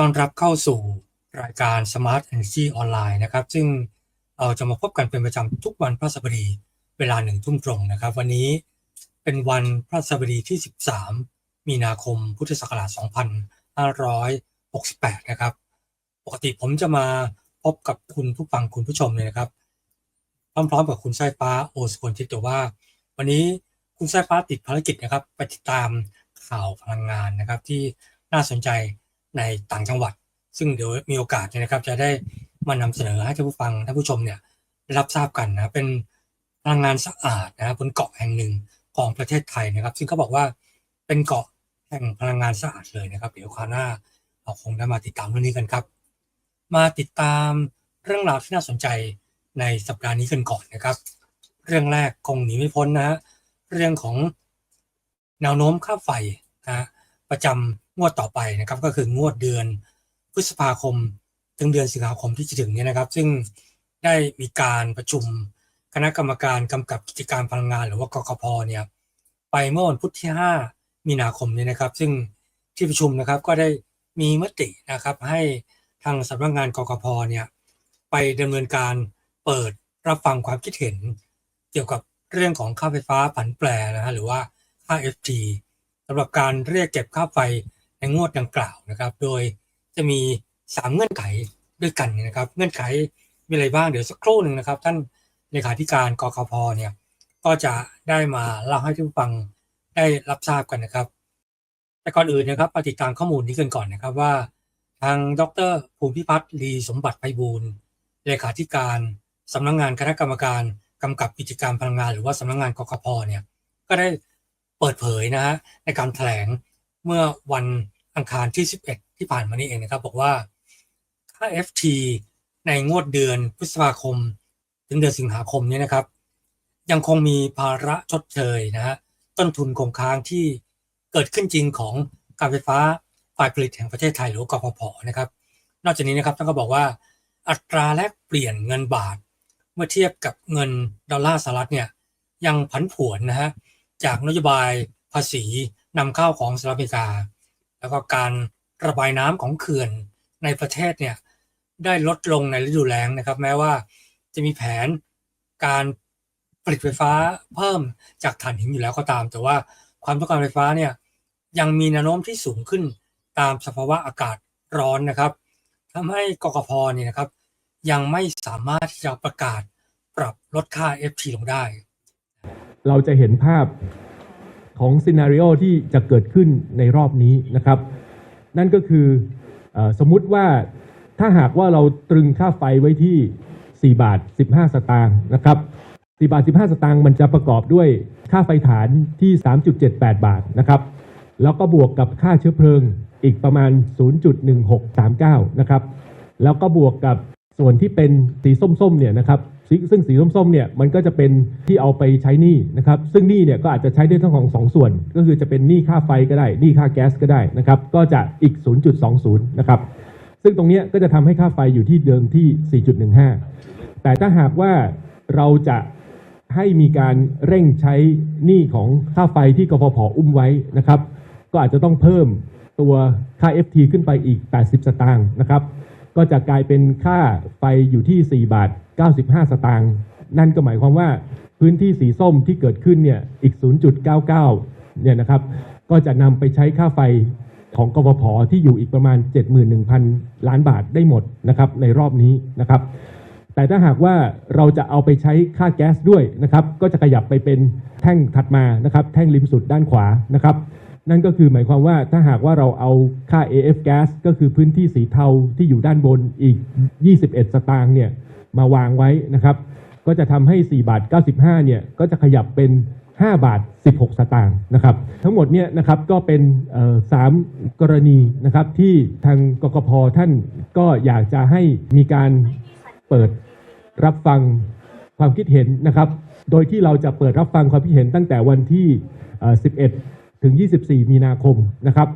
ต้อนรับเข้าสู่รายการ Smart Energy Online นะครับ ซึ่งเราจะมาพบกันเป็นประจำทุกวันพระศับดีเวลาหนึ่งทุ่มตรงนะครับ วันนี้เป็นวันพระศับดีที่ 13 มีนาคมพุทธศักราช 2568 นะครับ ปกติผมจะมาพบกับคุณผู้ฟังคุณผู้ชมเลยนะครับ พร้อมๆกับคุณสายฟ้าโอสกุลทิตแต่ว่า วันนี้คุณสายฟ้าติดภารกิจนะครับ ไปติดตามข่าวพลังงานนะครับที่น่าสนใจ ในต่างจังหวัด ซึ่งเดี๋ยวมีโอกาสเนยนะครับ จะได้มานำเสนอให้ท่านผู้ฟังท่านผู้ชมเนี่ยได้รับทราบกันนะเป็นพลังงานสะอาดนะครับบนเกาะแห่งหนึ่งของประเทศไทยนะครับ ซึ่งเขาบอกว่าเป็นเกาะแห่งพลังงานสะอาดเลยนะครับ เดี๋ยวคราวหน้าเราคงได้มาติดตามเรื่องนี้กันครับ มาติดตามเรื่องราวที่น่าสนใจในสัปดาห์นี้กันก่อนนะครับ เรื่องแรกคงหนีไม่พ้นนะฮะเรื่องของแนวโน้มค่าไฟนะฮะ ประจำงวดต่อไปนะครับ ก็คืองวดเดือนพฤษภาคม ถึงเดือนสิงหาคมที่จะถึงเนี้นะครับ ซึ่งได้มีการประชุมคณะกรรมการกำกับกิจการพลังงาน หรือว่ากกพเนี่ยไปเมื่อวันพุธที่ 5 มีนาคมนี้นะครับ ซึ่งที่ประชุมนะครับก็ได้มีมตินะครับให้ทางสำนักงานกกพเนี่ยไปดำเนินการเปิดรับฟังความคิดเห็น เกี่ยวกับเรื่องของค่าไฟฟ้าผันแปรนะฮะหรือว่าค่า FT สำหรับการเรียกเก็บค่าไฟในงวดดังกล่าวนะครับ โดยจะมี 3 เงื่อนไขด้วยกันนะครับ เงื่อนไขมีอะไรบ้างเดี๋ยวสักครู่หนึ่งนะครับ ท่านเลขาธิการกกพเนี่ยก็จะได้มาเล่าให้ทุกฟังได้รับทราบกันนะครับ แต่ก่อนอื่นนะครับมาติดตามข้อมูลนี้กันก่อนนะครับว่า ทางดรภูมิพิพัฒน์ลีสมบัติไพบูลเลขาธิการสำนักงงานคณะกรรมการกำกับกิจการพลังงาน หรือว่าสำนักงงานกกพเนี่ยก็ได้ เปิดเผยนะฮะในการแถลงเมื่อวันอังคารที่ 11 ที่ผ่านมานี้เองนะครับ บอกว่าค่า FT ในงวดเดือนพฤษภาคม ถึงเดือนสิงหาคมนี้นะครับ ยังคงมีภาระชดเชยนะฮะต้นทุนคงค้างที่เกิดขึ้นจริงของการไฟฟ้าฝ่ายผลิตแห่งประเทศไทยหรือกพพนะครับ นอกจากนี้นะครับท่านก็บอกว่าอัตราแลกเปลี่ยนเงินบาท เมื่อเทียบกับเงินดอลลาร์สหรัฐเนี่ยยังผันผวนนะฮะ จากนโยบายภาษีนำเข้าของสหรัฐอเมริกา แล้วก็การระบายน้ำของเขื่อนในประเทศเนี่ยได้ลดลงในฤดูแล้งนะครับ แม้ว่าจะมีแผนการผลิตไฟฟ้าเพิ่มจากถ่านหินอยู่แล้วก็ตาม แต่ว่าความต้องการไฟฟ้าเนี่ยยังมีแนวโน้มที่สูงขึ้นตามสภาวะอากาศร้อนนะครับทำให้กกพเนี่ยนะครับ ยังไม่สามารถที่จะประกาศปรับลดค่า FT ลงได้ เราจะเห็นภาพของซีนารีโอที่จะเกิดขึ้นในรอบนี้นะครับ นั่นก็คืออสมมุติว่าถ้าหากว่าเราตรึงค่าไฟไว้ที่ 4 บาท 15 สตางค์นะครับ4บาท 15 สตางค์มันจะประกอบด้วยค่าไฟฐานที่ 3.78 บาทนะครับ แล้วก็บวกกับค่าเชื้อเพลิงอีกประมาณ 0.1639 นะครับ แล้วก็บวกกับส่วนที่เป็นสีส้มๆเนี่ยนะครับ ซึ่งสีส้มๆเนี่ยมันก็จะเป็นที่เอาไปใช้หนี้นะครับซึ่งหนี้เนี่ยก็อาจจะใช้ได้ทั้งของสองส่วน ก็คือจะเป็นหนี้ค่าไฟก็ได้หนี้ค่าแก๊สก็ได้นะครับก็จะอีก 0.20 นะครับซึ่งตรงนี้ก็จะทำให้ค่าไฟอยู่ที่เดิมที่ 4.15 แต่ถ้าหากว่าเราจะให้มีการเร่งใช้หนี้ของค่าไฟที่กฟผอุ้มไว้นะครับ ก็อาจจะต้องเพิ่มตัวค่า FT ขึ้นไปอีก 80 สตางค์นะครับ ก็จะกลายเป็นค่าไฟอยู่ที่ 4 บาท 95 สตางค์นั่นก็หมายความว่าพื้นที่สีส้มที่เกิดขึ้นเนี่ยอีก 0.99 เนี่ยนะครับ ก็จะนำไปใช้ค่าไฟของกฟผที่อยู่อีกประมาณ 71,000 ล้านบาทได้หมดนะครับในรอบนี้นะครับ แต่ถ้าหากว่าเราจะเอาไปใช้ค่าแก๊สด้วยนะครับ ก็จะขยับไปเป็นแท่งถัดมานะครับ แท่งริมสุดด้านขวานะครับ นั่นก็คือหมายความว่าถ้าหากว่าเราเอาค่า AF gas ก็คือพื้นที่สีเทาที่อยู่ด้านบนอีก 21 สตางค์เนี่ยมาวางไว้นะครับ ก็จะทำให้ 4 บาท 95 เนี่ยก็จะขยับเป็น 5 บาท 16 สตางค์นะครับ ทั้งหมดเนี่ยนะครับก็เป็นเอ่อสามกรณีนะครับที่ทางกกพท่านก็อยากจะให้มีการเปิดรับฟังความคิดเห็นนะครับ โดยที่เราจะเปิดรับฟังความคิดเห็นตั้งแต่วันที่เอ่อ11 ถึง 24 มีนาคมนะครับ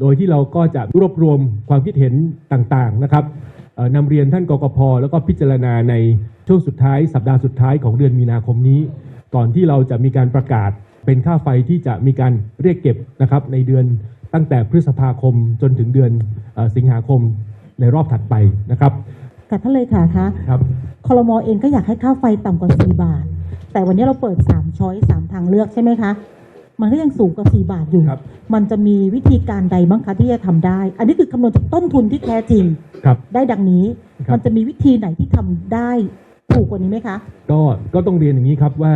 โดยที่เราก็จะรวบรวมความคิดเห็นต่างๆนะครับเอ่อนำเรียนท่านกกพแล้วก็พิจารณาในช่วงสุดท้ายสัปดาห์สุดท้ายของเดือนมีนาคมนี้ ก่อนที่เราจะมีการประกาศเป็นค่าไฟที่จะมีการเรียกเก็บนะครับในเดือนพตั้งแต่พฤษภาคมจนถึงเดือนเอ่อสิงหาคมในรอบถัดไปนะครับกับท่านเลขาคะครับคอรมอเองก็อยากให้ค่าไฟต่ำกว่า 4 บาท แต่วันนี้เราเปิด 3 ช้อย 3 ทางเลือกใช่ไหมคะ มันก็ยังสูงกว่า 4 บาทอยู่ ครับมันจะมีวิธีการใดบ้างคะที่จะทำได้ อันนี้คือคำนวณจากต้นทุนที่แท้จริง ครับได้ดังนี้ ครับ มันจะมีวิธีไหนที่ทำได้ถูกกว่านี้ไหมคะ ก็ก็ต้องเรียนอย่างนี้ครับว่า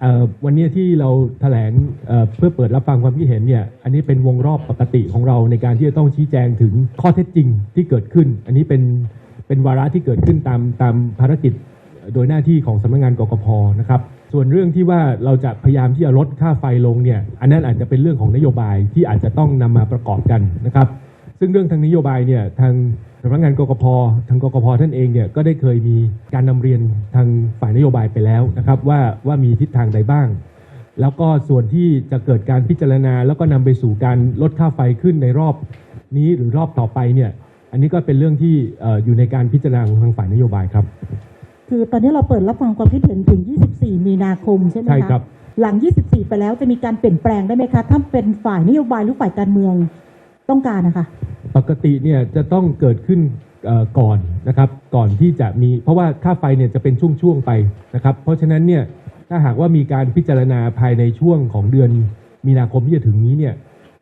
เอ่อวันนี้ที่เราแถลงเอ่อเพื่อเปิดรับฟังความคิดเห็นเนี่ยอันนี้เป็นวงรอบปกติของเราในการที่จะต้องชี้แจงถึงข้อเท็จจริงที่เกิดขึ้น อันนี้เป็นเป็นวาระที่เกิดขึ้นตามตามภารกิจ โดยหน้าที่ของสำนักงานกกพนะครับ ส่วนเรื่องที่ว่าเราจะพยายามที่จะลดค่าไฟลงเนี่ย อันนั้นอาจจะเป็นเรื่องของนโยบายที่อาจจะต้องนำมาประกอบกันนะครับ ซึ่งเรื่องทางนโยบายเนี่ยทางสำนักงานกกพทางกกพท่านเองเนี่ยก็ได้เคยมีการนำเรียนทางฝ่ายนโยบายไปแล้วนะครับ ว่าว่ามีทิศทางใดบ้าง แล้วก็ส่วนที่จะเกิดการพิจารณา แล้วก็นำไปสู่การลดค่าไฟขึ้นในรอบนี้หรือรอบต่อไปเนี่ยอันนี้ก็เป็นเรื่องที่อยู่ในการพิจารณาของทางฝ่ายนโยบายครับ คือตอนนี้เราเปิดรับฟังความคิดเห็นถึง 24 มีนาคมใช่ไหมคะใช่ครับ หลัง 24 ไปแล้วจะมีการเปลี่ยนแปลงได้ไหมคะ ถ้าเป็นฝ่ายนโยบายหรือฝ่ายการเมืองต้องการนะคะ ปกติเนี่ยจะต้องเกิดขึ้นเอ่อก่อนนะครับ ก่อนที่จะมี เพราะว่าค่าไฟเนี่ยจะเป็นช่วงๆไปนะครับ เพราะฉะนั้นเนี่ยถ้าหากว่ามีการพิจารณาภายในช่วงของเดือนมีนาคมที่จะถึงนี้เนี่ย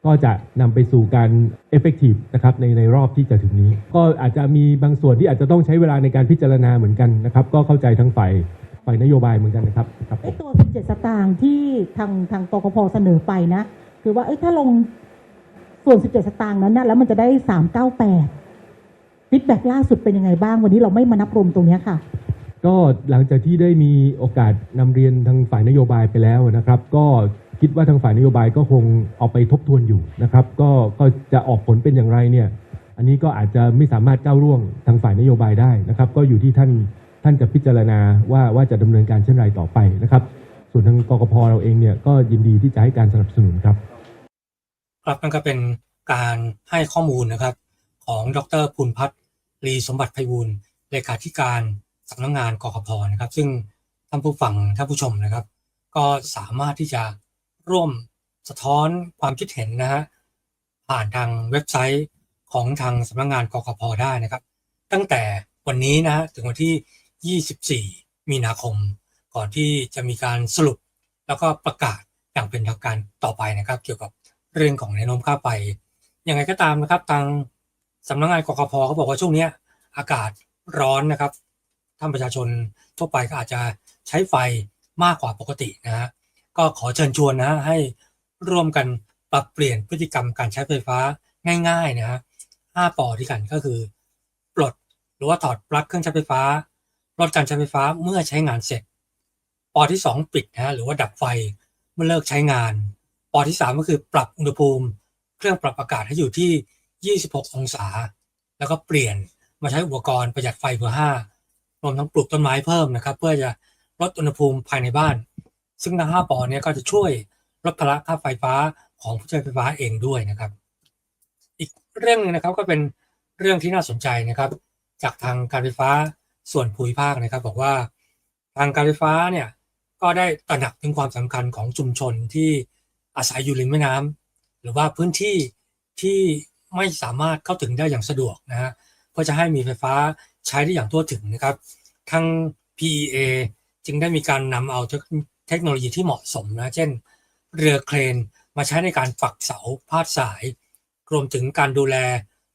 ก็จะนำไปสู่การ effective นะครับในในรอบที่จะถึงนี้ ก็อาจจะมีบางส่วนที่อาจจะต้องใช้เวลาในการพิจารณาเหมือนกันนะครับ ก็เข้าใจทั้งฝ่ายฝ่ายนโยบายเหมือนกันนะครับครับผไอ้มตัว17สตางค์ที่ทางทางกกพเสนอไปนะ คือว่าเอ้ยถ้าลงส่วน 17 สตางค์นั้นนะแล้วมันจะได้ 398ฟีดแบ็กล่าสุดเป็นยังไงบ้าง วันนี้เราไม่มานับรวมตรงเนี้ยค่ะ ก็หลังจากที่ได้มีโอกาสนำเรียนทางฝ่ายนโยบายไปแล้วนะครับ ก็ คิดว่าทางฝ่ายนโยบายก็คงเอาไปทบทวนอยู่นะครับ ก็ก็จะออกผลเป็นอย่างไรเนี่ย อันนี้ก็อาจจะไม่สามารถก้าวล่วงทางฝ่ายนโยบายได้นะครับ ก็อยู่ที่ท่านท่านจะพิจารณาว่าว่าจะดำเนินการเช่นไรต่อไปนะครับ ส่วนทางกกพเราเองเนี่ยก็ยินดีที่จะให้การสนับสนุนครับ ครับนั่นก็เป็นการให้ข้อมูลนะครับ ของดรภูลพัฒน์ลีสมบัติไพบูลเลขาธิการสำนักงงานกกพนะครับ ซึ่งท่านผู้ฟังท่านผู้ชมนะครับ ก็สามารถที่จะ ร่วมสะท้อนความคิดเห็นนะฮะผ่านทางเว็บไซต์ของทางสำนักงานกกพได้นะครับ ตั้งแต่วันนี้นะฮะถึงวันที่ 24 มีนาคม ก่อนที่จะมีการสรุปแล้วก็ประกาศอย่างเป็นทางการต่อไปนะครับ เกี่ยวกับเรื่องของแนวโน้มค่าไฟยังไงก็ตามนะครับทางสำนักงานกกพเขาบอกว่าช่วงนี้อากาศร้อนนะครับท่านประชาชนทั่วไปก็อาจจะใช้ไฟมากกว่าปกตินะฮะ ก็ขอเชิญชวนนะฮะให้ร่วมกันปรับเปลี่ยนพฤติกรรมการใช้ไฟฟ้าง่ายๆนะฮะห้าปอที่กันก็คือ ปลดหรือว่าถอดปลั๊กเครื่องใช้ไฟฟ้าลดการใช้ไฟฟ้าเมื่อใช้งานเสร็จ ปอที่สองปิดนะฮะหรือว่าดับไฟเมื่อเลิกใช้งาน ปอที่สามก็คือปรับอุณหภูมิ เครื่องปรับอากาศให้อยู่ที่ 26 องศา แล้วก็เปลี่ยนมาใช้อุปกรณ์ประหยัดไฟเบอร์5รวมทั้งปลูกต้นไม้เพิ่มนะครับ เพื่อจะลดอุณหภูมิภายในบ้าน ซึ่งทั้ง5ปอเนี้ก็จะช่วยลดภาระค่าไฟฟ้าของผู้ใช้ไฟฟ้าเองด้วยนะครับ อีกเรื่องหนึงนะครับก็เป็นเรื่องที่น่าสนใจนะครับ จากทางการไฟฟ้าส่วนภูมิภาคนะครับ บอกว่าทางการไฟฟ้าเนี่ยก็ได้ตระหนักถึงความสำคัญของชุมชนที่อาศัยอยู่ริมแม่น้ำหรือว่าพื้นที่ที่ไม่สามารถเข้าถึงได้อย่างสะดวกนะฮะเพื่อจะให้มีไฟฟ้าใช้ได้อย่างทั่วถึงนะครับทาง PEA จึงได้มีการนำเอา เทคโนโลยีที่เหมาะสมนะ เช่น เรือเครนมาใช้ในการฝักเสาพาดสาย รวมถึงการดูแล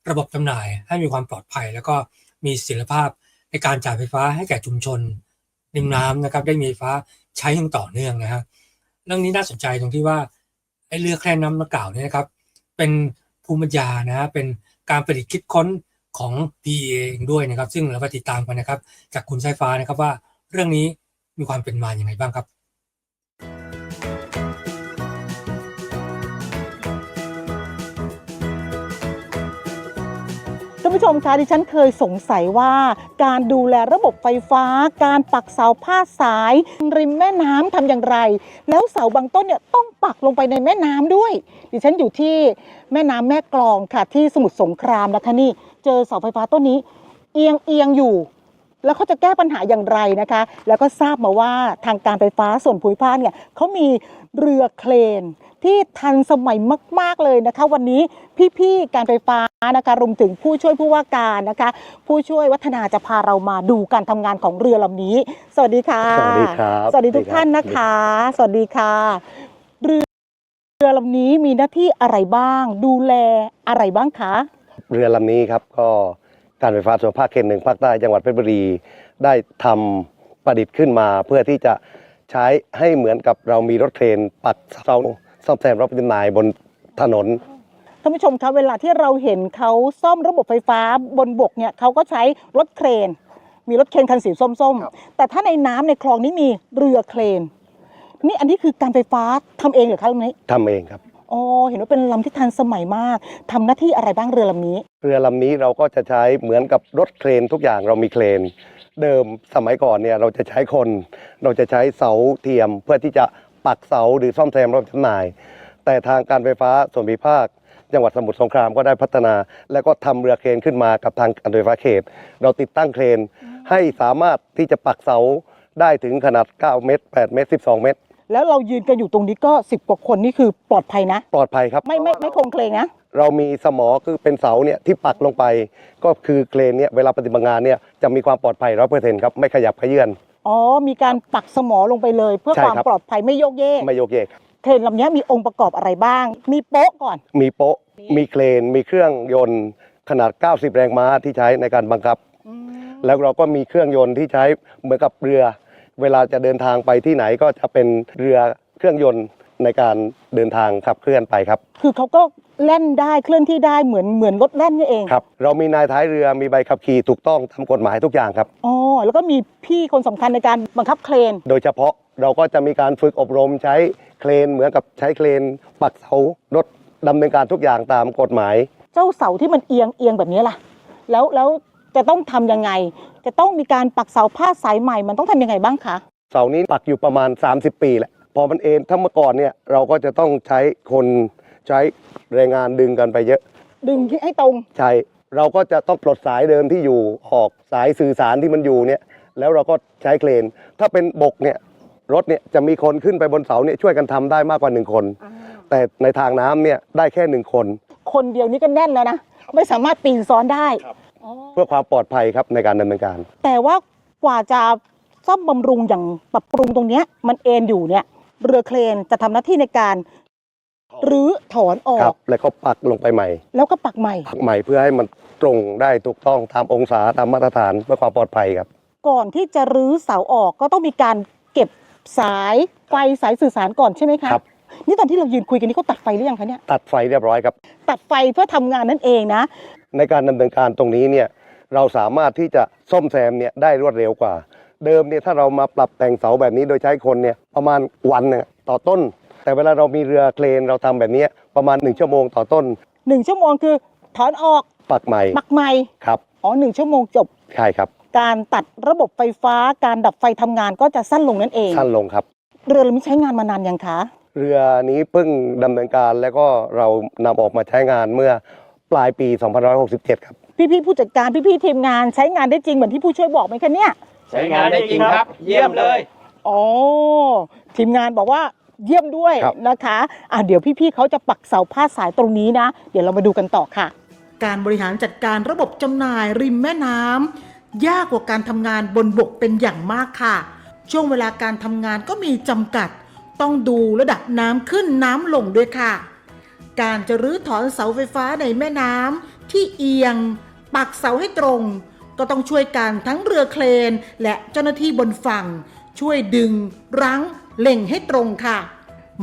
ระบบจำหน่ายให้มีความปลอดภัย แล้วก็มีศิลภาพในการจ่ายไฟฟ้าให้แก่ชุมชนริมน้ำนะครับ ได้มีไฟฟ้าใช้อย่างต่อเนื่องนะฮะเรื่องนี้น่าสนใจตรงที่ว่าไอ้เรือแคลนน้ำดังกล่าวเนี่ยนะครับ เป็นภูมิปัญญานะฮะเป็นการประดิษฐ์คิดค้นของ PEA เองด้วยนะครับ ซึ่งเราไปติดตามกันนะครับ จากคุณสายฟ้านะครับว่าเรื่องนี้มีความเป็นมาอย่างไรบ้างครับ ผู้ชมคะดิฉันเคยสงสัยว่า การดูแลระบบไฟฟ้า การปักเสาพาสาย ริมแม่น้ำทำอย่างไร แล้วเสาบางต้นเนี่ยต้องปักลงไปในแม่น้ำด้วย ดิฉันอยู่ที่แม่น้ำแม่กลองค่ะที่สมุทรสงครามนะคะนี่เจอเสาไฟฟ้าต้นนี้ เอียงเอียงอยู่ แล้วเขาจะแก้ปัญหาอย่างไรนะคะ แล้วก็ทราบมาว่าทางการไฟฟ้าส่วนภูมิภาคเนี่ยเขามีเรือเครน ที่ทันสมัยมาก ๆ เลยนะคะ วันนี้พี่ๆการไฟฟ้านะคะรวมถึงผู้ช่วยผู้ว่าการนะคะ ผู้ช่วยวัฒนาจะพาเรามาดูการทำงานของเรือลำนี้ สวัสดีค่ะ สวัสดีครับสวัสดีทุกท่านนะคะ สวัสดีค่ะ เรือเรือลำนี้มีหน้าที่อะไรบ้าง ดูแลอะไรบ้างคะเรือลำนี้ครับก็การไฟฟ้าส่วนภาคเขตหนึ่งภาคใต้จังหวัดเพชรบุรีได้ทำประดิษฐ์ขึ้นมาเพื่อที่จะใช้ให้เหมือนกับเรามีรถเครนปักเสา ซ่อมแซมรถจำหน่ายบนถนนท่านผู้ชมคะเวลาที่เราเห็นเขาซ่อมระบบไฟฟ้าบนบกเนี่ยเขาก็ใช้รถเครน มีรถเครนคันสีส้มครับๆแต่ถ้าในน้ำในคลองนี้มีเรือเครน นี่อันนี้คือการไฟฟ้าทำเองเหรือคะลำนี้ทำเองครับอ๋อเห็นว่าเป็นลำที่ทันสมัยมากทำหน้าที่อะไรบ้างเรือลำนี้ เรือลำนี้เราก็จะใช้เหมือนกับรถเครนทุกอย่างเรามีเครน เดิมสมัยก่อนเนี่ยเราจะใช้คน เราจะใช้เสาเทียมเพื่อที่จะ ปักเสาหรือซ่อมแซมรถจำหน่าย แต่ทางการไฟฟ้าส่วนภูมิภาค จังหวัดสมุทรสงครามก็ได้พัฒนา แล้วก็ทำเรือเครนขึ้นมากับทางการไฟฟ้าเขต เราติดตั้งเครน ให้สามารถที่จะปักเสาได้ถึงขนาด 9 เมตร 8 เมตร 12 เมตร แล้วเรายืนกันอยู่ตรงนี้ก็ 10กว่าคนนี่คือปลอดภัยนะ ปลอดภัยครับ ไม่ไม่ไม่โครงเคลงนะ เรามีสมอคือเป็นเสาเนี่ยที่ปักลงไป ก็คือเครนเนี่ยเวลาปฏิบัติงานเนี่ยจะมีความปลอดภัยร้อเปอร์เซ็นต์ครับไม่ขยับขยื่น อ๋อ มีการปักสมอลงไปเลย เพื่อใช่ความครับปลอดภัยไม่โยกเยกไม่โยกเยกเครนลำนี้มีองค์ประกอบอะไรบ้าง มีโป๊ะก่อน มีโป๊ะ มีเครน มีเครื่องยนต์ขนาด 90 แรงม้าที่ใช้ในการบังคับ แล้วเราก็มีเครื่องยนต์ที่ใช้เหมือนกับเรือ เวลาจะเดินทางไปที่ไหนก็จะเป็นเรือเครื่องยนต์ในการเดินทางขับเคลื่อนไปครับ คือเขาก็ แล่นได้เคลื่อนที่ได้เหมือนเหมือนรถแล่นนี่เองครับ เรามีนายท้ายเรือมีใบขับขี่ถูกต้องตามกฎหมายทุกอย่างครับ อ๋อแล้วก็มีพี่คนสำคัญในการบังคับเครน โดยเฉพาะเราก็จะมีการฝึกอบรมใช้เครนเหมือนกับใช้เครน ปักเสารถดำเนินการทุกอย่างตามกฎหมาย เจ้าเสาที่มันเอียงเอียงแบบนี้ล่ะ แล้วแล้วจะต้องทำยังไง จะต้องมีการปักเสาผ้าสายใหม่มันต้องทำยังไงบ้างคะเสานี้ปักอยู่ประมาณ 30 ปีแหละพอมันเอ็นถ้าเมื่อก่อนเนี่ยเราก็จะต้องใช้คน ใช้แรงงานดึงกันไปเยอะ ดึงให้ตรง ใช่ เราก็จะต้องปลดสายเดิมที่อยู่ออกสายสื่อสารที่มันอยู่เนี่ย แล้วเราก็ใช้เครน ถ้าเป็นบกเนี่ยรถเนี่ยจะมีคนขึ้นไปบนเสาเนี่ยช่วยกันทำได้มากกว่าหนึ่งคน แต่ในทางน้ำเนี่ยได้แค่หนึ่งคน คนเดียวนี่ก็แน่นแล้วนะไม่สามารถปีนซ้อนได้อ๋อเพื่อความปลอดภัยครับในการดำเนินการ แต่ว่ากว่าจะซ่อมบำรุงอย่างปรับปรุงตรงเนี้ยมันเอ็นอยู่เนี่ยเรือเครนจะทำหน้าที่ในการ รื้อถอนออครัก บแล้วก็ปักลงไปใหม่ แล้วก็ปักใหม่ ปักใหม่เพื่อให้มันตรงได้ถูกต้องตามองศาตามมาตรฐานเพื่อความปลอดภัยครับ ก่อนที่จะรื้อเสาออกก็ต้องมีการเก็บสายไฟสายสื่อสารก่อนใช่ไหมคะครับ นี่ตอนที่เรายืนคุยกันนี่เขาตัดไฟหรือยังคะเนี่ยตัดไฟเรียบร้อยครับ ตัดไฟเพื่อทำงานนั่นเองนะ ในการดำเนินการตรงนี้เนี่ยเราสามารถที่จะซ่อมแซมเนี่ยได้รวดเร็วกว่า เดิมเนี่ยถ้าเรามาปรับแต่งเสาแบบนี้โดยใช้คนเนี่ยประมาณวันหนึงต่อต้น แต่เวลาเรามีเรือเครนเราทำแบบนี้ประมาณ 1 ชั่วโมงต่อต้นหนึ่งชั่วโมงคือถอนออกปักใหม่ปักใหม่ครับอ๋อหนึ่งชั่วโมงจบ ใช่ครับการตัดระบบไฟฟ้าการดับไฟทำงานก็จะสั้นลงนั่นเอง สั้นลงครับ เรือลำนี้ใช้งานมานานยังคะ เรือนี้เพิ่งดำเนินการแล้วก็เรานำออกมาใช้งานเมื่อปลายปี 2567 ครับ พี่ๆผู้จัดการพี่ๆทีมงานใช้งานได้จริงเหมือนที่ผู้ช่วยบอกไหมคะเนี่ย ใช้งานได้จริงครับ เยี่ยมเลย อ๋อทีมงานบอกว่า เยี่ยมด้วยครับนะคะอะเดี๋ยวพี่ๆเขาจะปักเสาผ้าสายตรงนี้นะ เดี๋ยวเรามาดูกันต่อค่ะ การบริหารจัดการระบบจำหน่ายริมแม่น้ำยากกว่าการทำงานบนบกเป็นอย่างมากค่ะ ช่วงเวลาการทำงานก็มีจำกัด ต้องดูระดับน้ำขึ้นน้ำลงด้วยค่ะ การจะรื้อถอนเสาไฟฟ้าในแม่น้ำที่เอียง ปักเสาให้ตรง ก็ต้องช่วยกันทั้งเรือเครนและเจ้าหน้าที่บนฝั่ง ช่วยดึงรั้ง เล่งให้ตรงค่ะ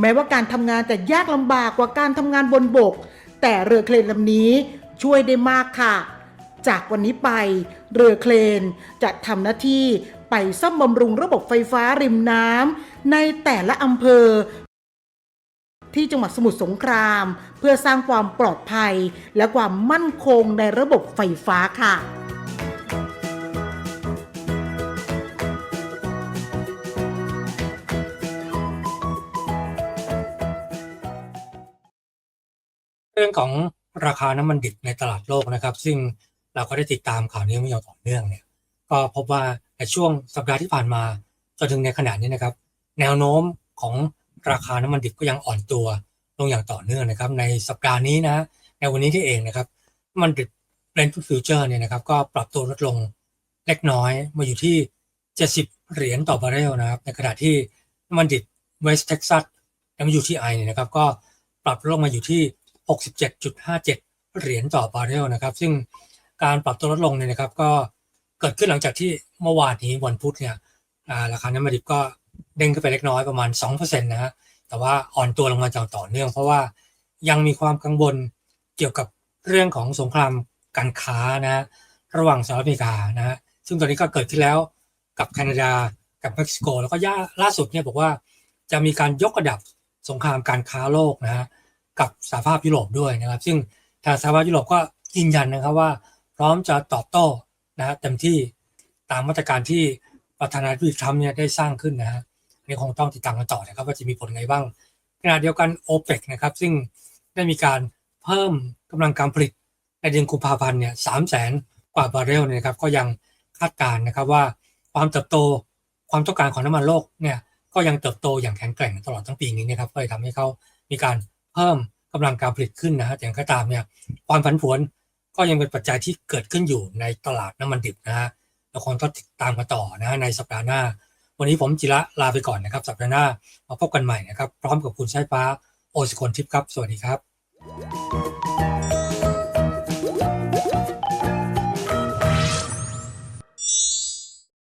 แม้ว่าการทำงานจะยากลำบากกว่าการทำงานบนบก แต่เรือเครนลำนี้ช่วยได้มากค่ะ จากวันนี้ไป เรือเครนจะทำหน้าที่ไปซ่อมบำรุงระบบไฟฟ้าริมน้ำในแต่ละอำเภอ ที่จังหวัดสมุทรสงคราม เพื่อสร้างความปลอดภัย และความมั่นคงในระบบไฟฟ้าค่ะ รื่องของราคาน้ำมันดิบในตลาดโลกนะครับ ซึ่งเราก็ได้ติดตามข่าวนี้มาอย่างต่อเนื่องเนี่ยก็พบว่าในช่วงสัปดาห์ที่ผ่านมาจนถึงในขณะนี้นะครับ แนวโน้มของราคาน้ำมันดิบก็ยังอ่อนตัวลงอย่างต่อเนื่องนะครับ ในสัปดาห์นี้นะในวันนี้ที่เองนะครับน้ำมันดิบเบรนท์ฟิวเจอร์เนี่ยนะครับก็ปรับตัวลดลงเล็กน้อยมาอยู่ที่ 70 เหรียญต่อบาร์เรลนะครับ ในขณะที่น้ำมันดิบเวสเท็กซัส WTI เนี่ยนะครับก็ปรับลงมาอยู่ที่ 67.57 เหรียญต่อบาร์เรลนะครับ ซึ่งการปรับตัวลดลงเนี่ยนะครับ ก็เกิดขึ้นหลังจากที่เมื่อวานนี้วันพุธเนี่ยราคาน้ำมันดิบก็เด้งขึ้นไปเล็กน้อยประมาณ 2%นะฮะแต่ว่าอ่อนตัวลงมาจากต่อเนื่อง เพราะว่ายังมีความกังวลเกี่ยวกับเรื่องของสงครามการค้านะฮะระหว่างสหรัฐอเมริกานะฮะซึ่งตอนนี้ก็เกิดขึ้นแล้วกับแคนาดากับเม็กซิโก แล้วก็ย่าล่าสุดเนี่ยบอกว่าจะมีการยกระดับสงครามการค้าโลกนะฮะ กับสหภาพยุโรปด้วยนะครับ ซึ่งทางสหภาพยุโรปก็ยืนยันนะครับว่า พร้อมจะตอบโต้นะฮะเต็มที่ตามมาตรการที่ประธานาธิบดีทรัมป์เนี่ยได้สร้างขึ้นนะฮะนี่คงต้องติดตามกันต่อนะครับว่าจะมีผลไงบ้างขณะเดียวกัน o p e ปกนะครับซึ่งได้มีการเพิ่มกำลังการผลิตในเดือนกุมภาพันธ์เนี่ยสามแสนกว่าบาร์เรลเนี่ยนะครับก็ยังคาดการณ์นะครับว่าความเติบโตความต้องการของน้ำมันโลกเนี่ยก็ยังเติบโตอย่างแข็งแกร่งตลอดทั้งปีนี้นะครับก็เลยทำให้เขามีการ เพิ่มกำลังการผลิตขึ้นนะฮะอย่างก็ตามเนี่ยความผันผวนก็ยังเป็นปัจจัยที่เกิดขึ้นอยู่ในตลาดน้ำมันดิบนะฮะเราคงต้องติดตามกันต่อนะฮะในสัปดาห์หน้า วันนี้ผมจิระลาไปก่อนนะครับ สัปดาห์หน้ามาพบกันใหม่นะครับ พร้อมกับคุณชายฟ้าโอสกลทิพย์ครับ สวัสดีครับ